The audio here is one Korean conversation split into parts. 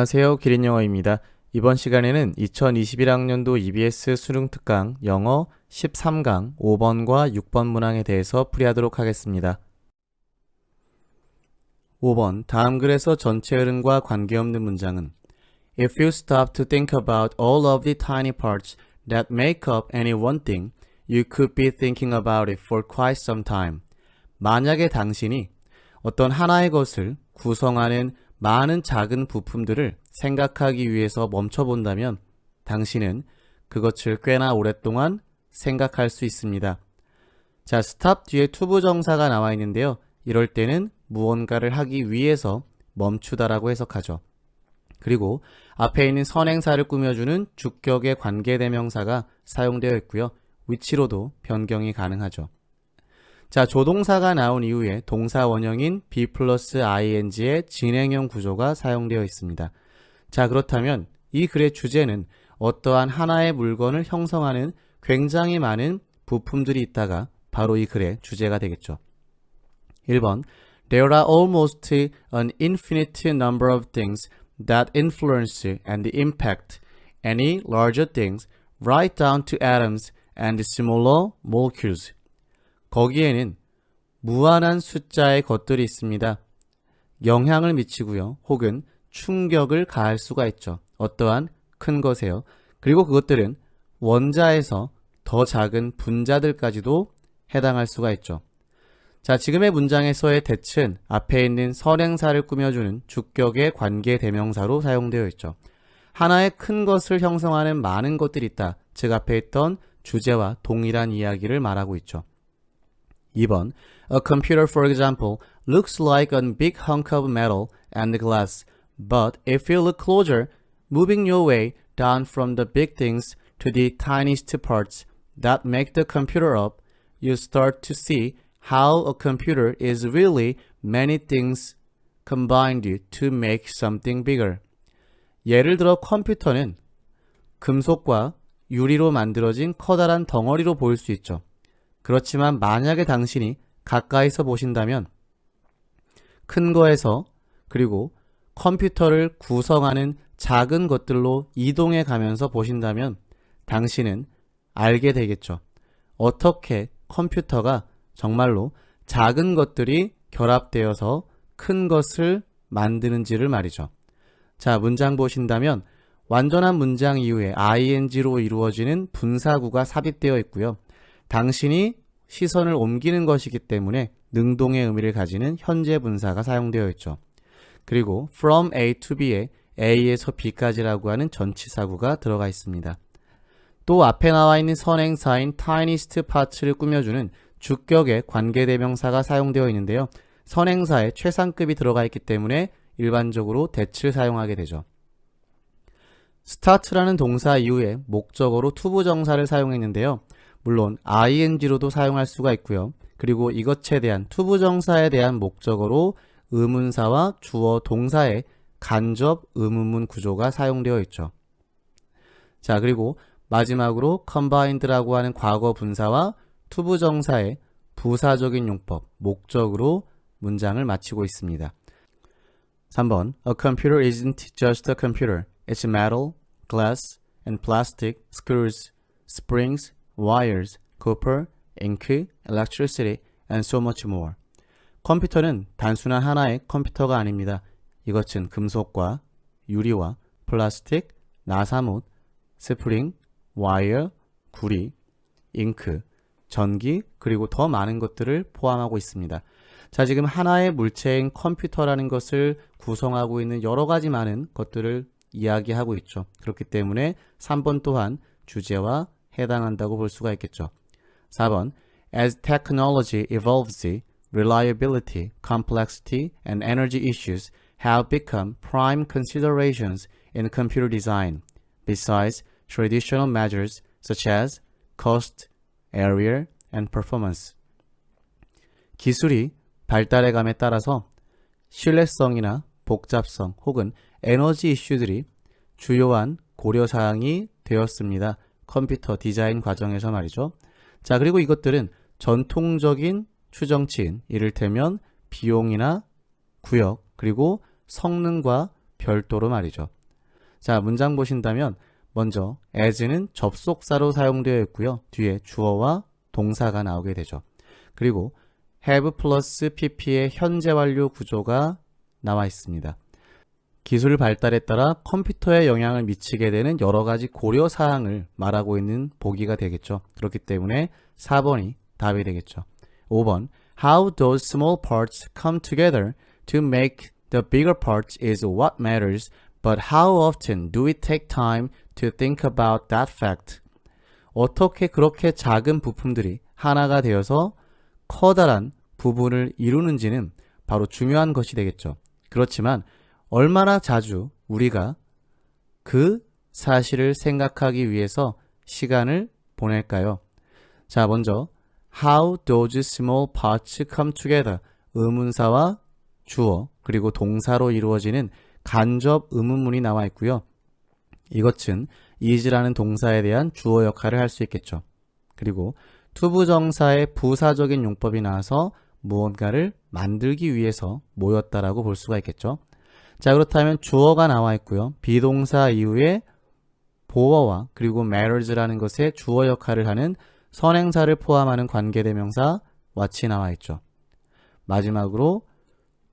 안녕하세요. 기린 영어입니다. 이번 시간에는 2021학년도 EBS 수능 특강 영어 13강 5번과 6번 문항에 대해서 풀이하도록 하겠습니다. 5번 다음 글에서 전체 흐름과 관계없는 문장은 If you stop to think about all of the tiny parts that make up any one thing, you could be thinking about it for quite some time. 만약에 당신이 어떤 하나의 것을 구성하는 많은 작은 부품들을 생각하기 위해서 멈춰본다면 당신은 그것을 꽤나 오랫동안 생각할 수 있습니다. 자, stop 뒤에 투부 정사가 나와 있는데요. 이럴 때는 무언가를 하기 위해서 멈추다라고 해석하죠. 그리고 앞에 있는 선행사를 꾸며주는 주격의 관계대명사가 사용되어 있고요. 위치로도 변경이 가능하죠. 자, 조동사가 나온 이후에 동사 원형인 be 플러스 ing의 진행형 구조가 사용되어 있습니다. 자, 그렇다면 이 글의 주제는 어떠한 하나의 물건을 형성하는 굉장히 많은 부품들이 있다가 바로 이 글의 주제가 되겠죠. 1번 There are almost an infinite number of things that influence and impact any larger things right down to atoms and smaller molecules. 거기에는 무한한 숫자의 것들이 있습니다. 영향을 미치고요. 혹은 충격을 가할 수가 있죠. 어떠한 큰 것에요. 그리고 그것들은 원자에서 더 작은 분자들까지도 해당할 수가 있죠. 자, 지금의 문장에서의 대칭 앞에 있는 선행사를 꾸며주는 주격의 관계 대명사로 사용되어 있죠. 하나의 큰 것을 형성하는 많은 것들이 있다. 즉 앞에 있던 주제와 동일한 이야기를 말하고 있죠. 2번 A computer, for example, looks like a big hunk of metal and glass, but if you look closer, moving your way down from the big things to the tiniest parts that make the computer up, you start to see how a computer is really many things combined to make something bigger. 예를 들어 컴퓨터는 금속과 유리로 만들어진 커다란 덩어리로 보일 수 있죠. 그렇지만 만약에 당신이 가까이서 보신다면 큰 거에서 그리고 컴퓨터를 구성하는 작은 것들로 이동해 가면서 보신다면 당신은 알게 되겠죠. 어떻게 컴퓨터가 정말로 작은 것들이 결합되어서 큰 것을 만드는지를 말이죠. 자, 문장 보신다면 완전한 문장 이후에 ing로 이루어지는 분사구가 삽입되어 있고요. 당신이 시선을 옮기는 것이기 때문에 능동의 의미를 가지는 현재 분사가 사용되어 있죠. 그리고 from A to B에 A에서 B까지라고 하는 전치사구가 들어가 있습니다. 또 앞에 나와 있는 선행사인 tiniest parts를 꾸며주는 주격의 관계대명사가 사용되어 있는데요. 선행사에 최상급이 들어가 있기 때문에 일반적으로 대치를 사용하게 되죠. start라는 동사 이후에 목적어로 투부정사를 사용했는데요. 물론 ing로도 사용할 수가 있고요. 그리고 이것에 대한 투부정사에 대한 목적어로 의문사와 주어 동사의 간접 의문문 구조가 사용되어 있죠. 자, 그리고 마지막으로 combined라고 하는 과거 분사와 투부정사의 부사적인 용법, 목적으로 문장을 마치고 있습니다. 3번 A computer isn't just a computer. It's metal, glass, and plastic, screws, springs, wires, copper, ink, electricity, and so much more. 컴퓨터는 단순한 하나의 컴퓨터가 아닙니다. 이것은 금속과 유리와 플라스틱, 나사못, 스프링, 와이어, 구리, 잉크, 전기, 그리고 더 많은 것들을 포함하고 있습니다. 자, 지금 하나의 물체인 컴퓨터라는 것을 구성하고 있는 여러 가지 많은 것들을 이야기하고 있죠. 그렇기 때문에 3번 또한 주제와 해당한다고 볼 수가 있겠죠. 4번 As technology evolves, reliability, complexity, and energy issues have become prime considerations in computer design, besides traditional measures such as cost, area, and performance. 기술이 발달해감에 따라서 신뢰성이나 복잡성 혹은 에너지 이슈들이 주요한 고려사항이 되었습니다. 컴퓨터 디자인 과정에서 말이죠. 자, 그리고 이것들은 전통적인 추정치인 이를테면 비용이나 구역 그리고 성능과 별도로 말이죠. 자, 문장 보신다면 먼저 as는 접속사로 사용되어 있고요. 뒤에 주어와 동사가 나오게 되죠. 그리고 have 플러스 pp의 현재 완료 구조가 나와 있습니다. 기술 발달에 따라 컴퓨터에 영향을 미치게 되는 여러 가지 고려 사항을 말하고 있는 보기가 되겠죠. 그렇기 때문에 4번이 답이 되겠죠. 5번 How those small parts come together to make the bigger parts is what matters, but how often do we take time to think about that fact? 어떻게 그렇게 작은 부품들이 하나가 되어서 커다란 부분을 이루는지는 바로 중요한 것이 되겠죠. 그렇지만 얼마나 자주 우리가 그 사실을 생각하기 위해서 시간을 보낼까요? 자, 먼저 How those small parts come together 의문사와 주어 그리고 동사로 이루어지는 간접 의문문이 나와 있고요. 이것은 is라는 동사에 대한 주어 역할을 할 수 있겠죠. 그리고 투부정사의 부사적인 용법이 나와서 무언가를 만들기 위해서 모였다라고 볼 수가 있겠죠. 자, 그렇다면 주어가 나와 있고요. 비동사 이후에 보어와 그리고 matters라는 것의 주어 역할을 하는 선행사를 포함하는 관계대명사 what이 나와 있죠. 마지막으로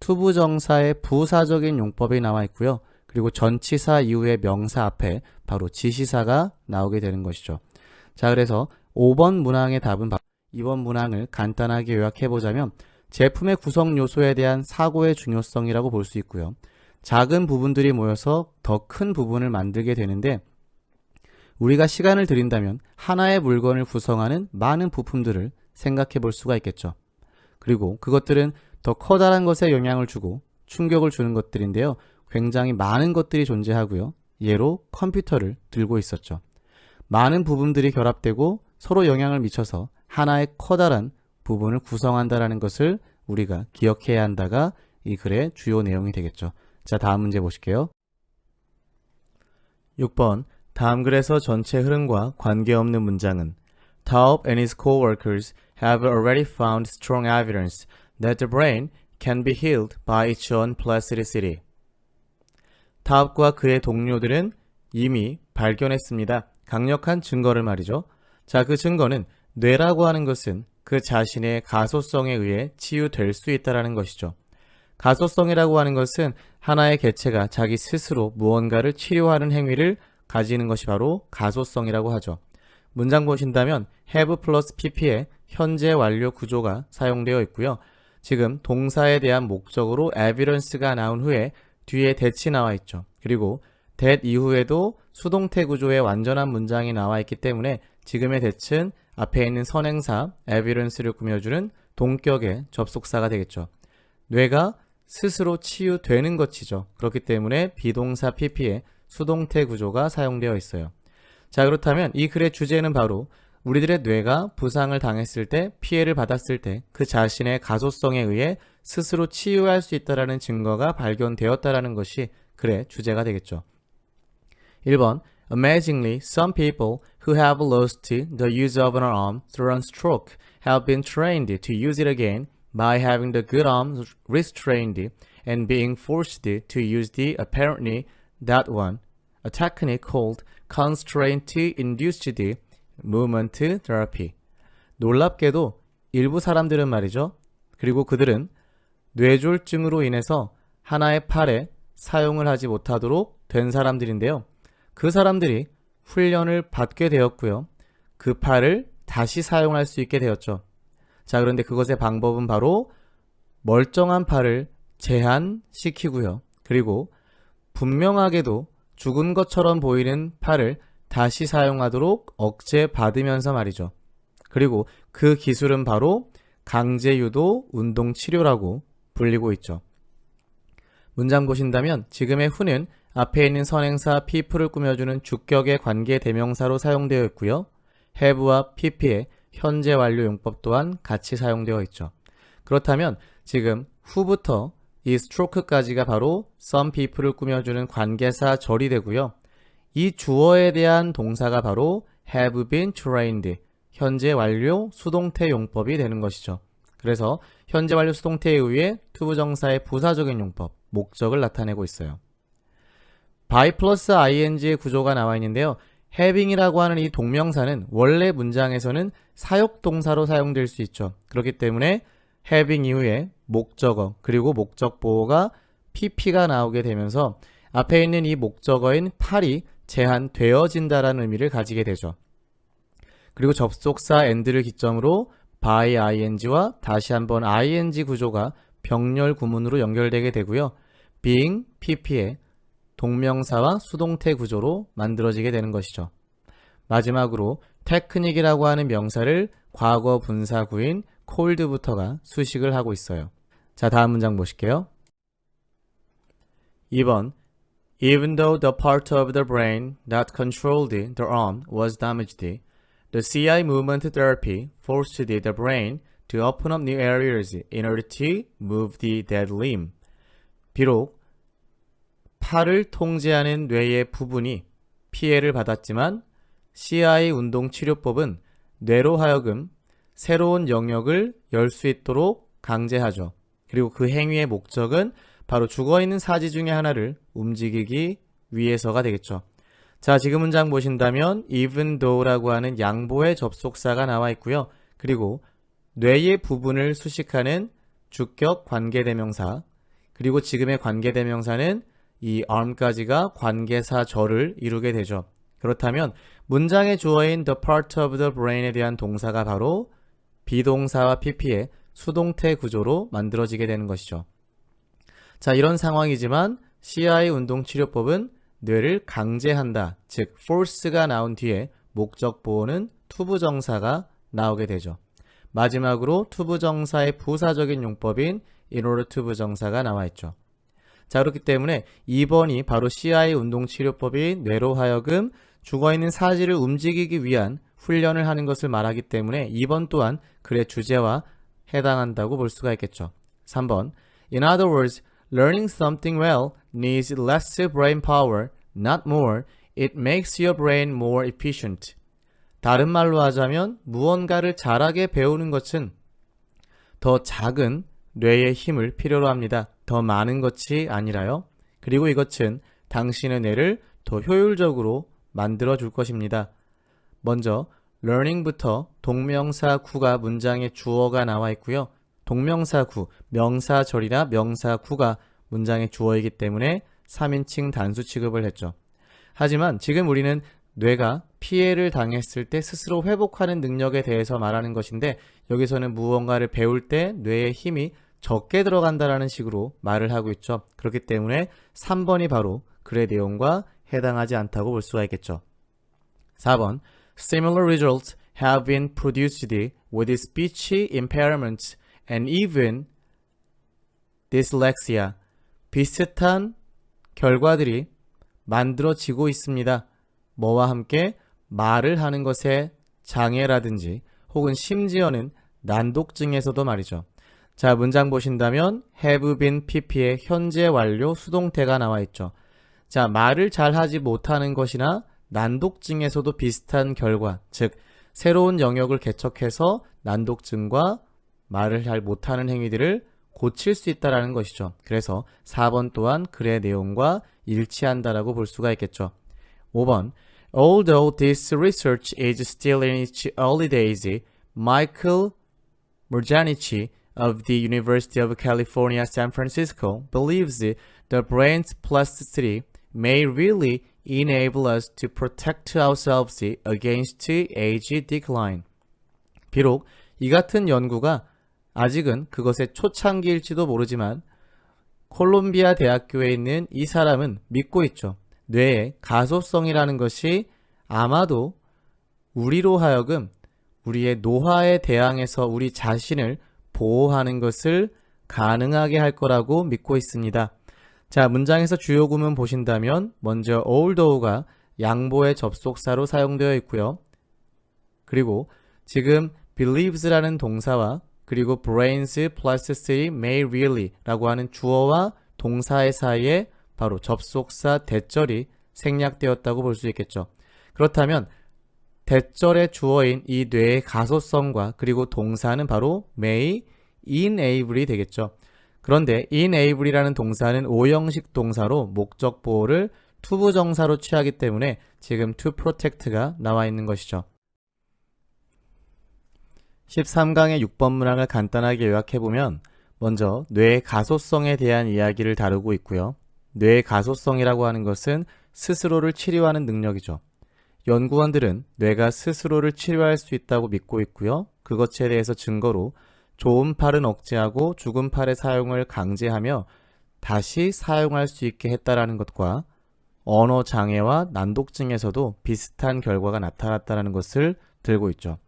투부정사의 부사적인 용법이 나와 있고요. 그리고 전치사 이후의 명사 앞에 바로 지시사가 나오게 되는 것이죠. 자, 그래서 5번 문항의 답은 바로 2번 문항을 간단하게 요약해 보자면 제품의 구성 요소에 대한 사고의 중요성이라고 볼 수 있고요. 작은 부분들이 모여서 더 큰 부분을 만들게 되는데 우리가 시간을 들인다면 하나의 물건을 구성하는 많은 부품들을 생각해 볼 수가 있겠죠. 그리고 그것들은 더 커다란 것에 영향을 주고 충격을 주는 것들인데요. 굉장히 많은 것들이 존재하고요. 예로 컴퓨터를 들고 있었죠. 많은 부분들이 결합되고 서로 영향을 미쳐서 하나의 커다란 부분을 구성한다라는 것을 우리가 기억해야 한다가 이 글의 주요 내용이 되겠죠. 자, 다음 문제 보실게요. 6번 다음 글에서 전체 흐름과 관계없는 문장은 Taub and his co-workers have already found strong evidence that the brain can be healed by its own plasticity. 타업과 그의 동료들은 이미 발견했습니다. 강력한 증거를 말이죠. 자, 그 증거는 뇌라고 하는 것은 그 자신의 가소성에 의해 치유될 수 있다라는 것이죠. 가소성이라고 하는 것은 하나의 개체가 자기 스스로 무언가를 치료하는 행위를 가지는 것이 바로 가소성이라고 하죠. 문장 보신다면 have 플러스 pp의 현재 완료 구조가 사용되어 있고요. 지금 동사에 대한 목적으로 evidence가 나온 후에 뒤에 that이 나와 있죠. 그리고 that 이후에도 수동태 구조의 완전한 문장이 나와 있기 때문에 지금의 that은 앞에 있는 선행사 evidence를 꾸며주는 동격의 접속사가 되겠죠. 뇌가 스스로 치유되는 것이죠. 그렇기 때문에 비동사 pp의 수동태 구조가 사용되어 있어요. 자, 그렇다면 이 글의 주제는 바로 우리들의 뇌가 부상을 당했을 때, 피해를 받았을 때 그 자신의 가소성에 의해 스스로 치유할 수 있다라는 증거가 발견되었다라는 것이 글의 주제가 되겠죠. 1번 Amazingly, some people who have lost the use of an arm through a stroke have been trained to use it again by having the good arm restrained and being forced to use the apparently that one, a technique called constraint-induced movement therapy. 놀랍게도 일부 사람들은 말이죠. 그리고 그들은 뇌졸중으로 인해서 하나의 팔에 사용을 하지 못하도록 된 사람들인데요. 그 사람들이 훈련을 받게 되었고요. 그 팔을 다시 사용할 수 있게 되었죠. 자, 그런데 그것의 방법은 바로 멀쩡한 팔을 제한시키고요. 그리고 분명하게도 죽은 것처럼 보이는 팔을 다시 사용하도록 억제받으면서 말이죠. 그리고 그 기술은 바로 강제유도 운동 치료라고 불리고 있죠. 문장 보신다면 지금의 who는 앞에 있는 선행사 people을 꾸며주는 주격의 관계 대명사로 사용되어 있고요. have와 pp의 현재 완료 용법 또한 같이 사용되어 있죠. 그렇다면 지금 who부터 이 stroke까지가 바로 some people을 꾸며주는 관계사 절이 되고요. 이 주어에 대한 동사가 바로 have been trained, 현재 완료 수동태 용법이 되는 것이죠. 그래서 현재 완료 수동태에 의해 투부정사의 부사적인 용법, 목적을 나타내고 있어요. by 플러스 ing의 구조가 나와 있는데요. having이라고 하는 이 동명사는 원래 문장에서는 사역 동사로 사용될 수 있죠. 그렇기 때문에 having 이후에 목적어 그리고 목적 보호가 pp가 나오게 되면서 앞에 있는 이 목적어인 팔이 제한되어진다라는 의미를 가지게 되죠. 그리고 접속사 and를 기점으로 by ing와 다시 한번 ing 구조가 병렬 구문으로 연결되게 되고요. being pp의 동명사와 수동태 구조로 만들어지게 되는 것이죠. 마지막으로 테크닉이라고 하는 명사를 과거 분사구인 cold부터가 수식을 하고 있어요. 자, 다음 문장 보실게요. 2번 Even though the part of the brain that controlled the arm was damaged, the CI movement therapy forced the brain to open up new areas in order to move the dead limb. 비록 팔을 통제하는 뇌의 부분이 피해를 받았지만 CI 운동 치료법은 뇌로 하여금 새로운 영역을 열 수 있도록 강제하죠. 그리고 그 행위의 목적은 바로 죽어 있는 사지 중에 하나를 움직이기 위해서가 되겠죠. 자, 지금 문장 보신다면 even though라고 하는 양보의 접속사가 나와 있고요. 그리고 뇌의 부분을 수식하는 주격 관계대명사 그리고 지금의 관계대명사는 이 arm까지가 관계사절을 이루게 되죠. 그렇다면 문장의 주어인 the part of the brain에 대한 동사가 바로 비동사와 pp의 수동태 구조로 만들어지게 되는 것이죠. 자, 이런 상황이지만 CI 운동 치료법은 뇌를 강제한다, 즉 force가 나온 뒤에 목적 보호는 투부정사가 나오게 되죠. 마지막으로 투부정사의 부사적인 용법인 in order to 부정사가 나와 있죠. 자, 그렇기 때문에 2번이 바로 CI 운동 치료법인 뇌로 하여금 죽어있는 사지를 움직이기 위한 훈련을 하는 것을 말하기 때문에 2번 또한 글의 주제와 해당한다고 볼 수가 있겠죠. 3번 In other words, learning something well needs less brain power, not more. It makes your brain more efficient. 다른 말로 하자면 무언가를 잘하게 배우는 것은 더 작은 뇌의 힘을 필요로 합니다. 더 많은 것이 아니라요. 그리고 이것은 당신의 뇌를 더 효율적으로 만들어 줄 것입니다. 먼저 learning부터 동명사 구가 문장의 주어가 나와 있고요. 동명사 구, 명사절이나 명사 구가 문장의 주어이기 때문에 3인칭 단수 취급을 했죠. 하지만 지금 우리는 뇌가 피해를 당했을 때 스스로 회복하는 능력에 대해서 말하는 것인데 여기서는 무언가를 배울 때 뇌의 힘이 적게 들어간다라는 식으로 말을 하고 있죠. 그렇기 때문에 3번이 바로 글의 내용과 해당하지 않다고 볼 수가 있겠죠. 4번 Similar results have been produced with speech impairments and even dyslexia. 비슷한 결과들이 만들어지고 있습니다. 뭐와 함께 말을 하는 것에 장애라든지 혹은 심지어는 난독증에서도 말이죠. 자, 문장 보신다면 have been pp의 현재 완료 수동태가 나와 있죠. 자, 말을 잘 하지 못하는 것이나 난독증에서도 비슷한 결과, 즉 새로운 영역을 개척해서 난독증과 말을 잘 못하는 행위들을 고칠 수 있다라는 것이죠. 그래서 4번 또한 글의 내용과 일치한다라고 볼 수가 있겠죠. 5번 Although this research is still in its early days, Michael Murjanici of the University of California, San Francisco believes the brain's plasticity may really enable us to protect ourselves against age decline. 비록 이 같은 연구가 아직은 그것의 초창기일지도 모르지만 콜롬비아 대학교에 있는 이 사람은 믿고 있죠. 뇌의 가소성이라는 것이 아마도 우리로 하여금 우리의 노화에 대항해서 우리 자신을 보호하는 것을 가능하게 할 거라고 믿고 있습니다. 자, 문장에서 주요 구문 보신다면 먼저 although가 양보의 접속사로 사용되어 있고요. 그리고 지금 believes라는 동사와 그리고 brains plus city may really 라고 하는 주어와 동사의 사이에 바로 접속사 대절이 생략되었다고 볼 수 있겠죠. 그렇다면 대절의 주어인 이 뇌의 가소성과 그리고 동사는 바로 may enable이 되겠죠. 그런데 enable이라는 동사는 오형식 동사로 목적 보호를 투부정사로 취하기 때문에 지금 to protect가 나와 있는 것이죠. 13강의 6번 문항을 간단하게 요약해보면 먼저 뇌의 가소성에 대한 이야기를 다루고 있고요. 뇌의 가소성이라고 하는 것은 스스로를 치료하는 능력이죠. 연구원들은 뇌가 스스로를 치료할 수 있다고 믿고 있고요. 그것에 대해서 증거로 좋은 팔은 억제하고 죽은 팔의 사용을 강제하며 다시 사용할 수 있게 했다라는 것과 언어 장애와 난독증에서도 비슷한 결과가 나타났다는 것을 들고 있죠.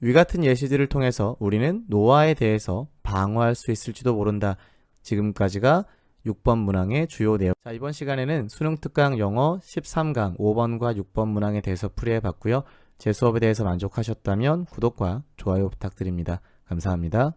위 같은 예시들을 통해서 우리는 노화에 대해서 방어할 수 있을지도 모른다. 지금까지가 6번 문항의 주요 내용. 자, 이번 시간에는 수능 특강 영어 13강 5번과 6번 문항에 대해서 풀이해 봤고요. 제 수업에 대해서 만족하셨다면 구독과 좋아요 부탁드립니다. 감사합니다.